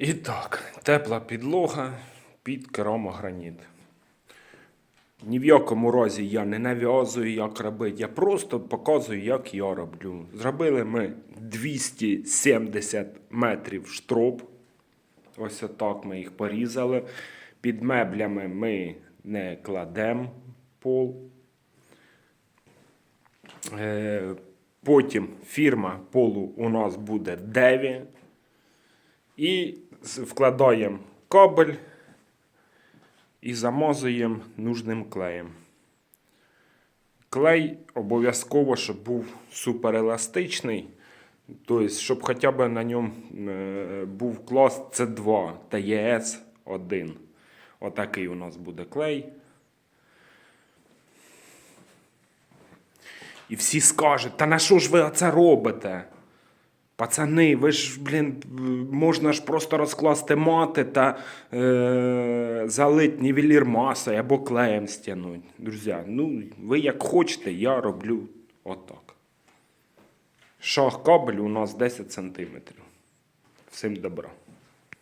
І так, тепла підлога під керамограніт. Ні в якому разі я не нав'язую, як робити. Я просто показую, як я роблю. Зробили ми 270 метрів штроп. Ось отак ми їх порізали. Під меблями ми не кладемо пол. Е, Потім фірма полу у нас буде Деві. І з- вкладаємо кабель і замазуємо нужним клеєм. Клей обов'язково, щоб був супереластичний. Тобто, щоб хоча б на ньому е, був клас С2 та ЄС 1. Отакий у нас буде клей. І всі скажуть, та на що ж ви це робите? Пацани, ви ж, блін, можна ж просто розкласти мати та е, залить нівелір масою або клеєм стягнути. Друзі, ну ви як хочете, я роблю отак. Шах кабель у нас 10 см. Всім добра.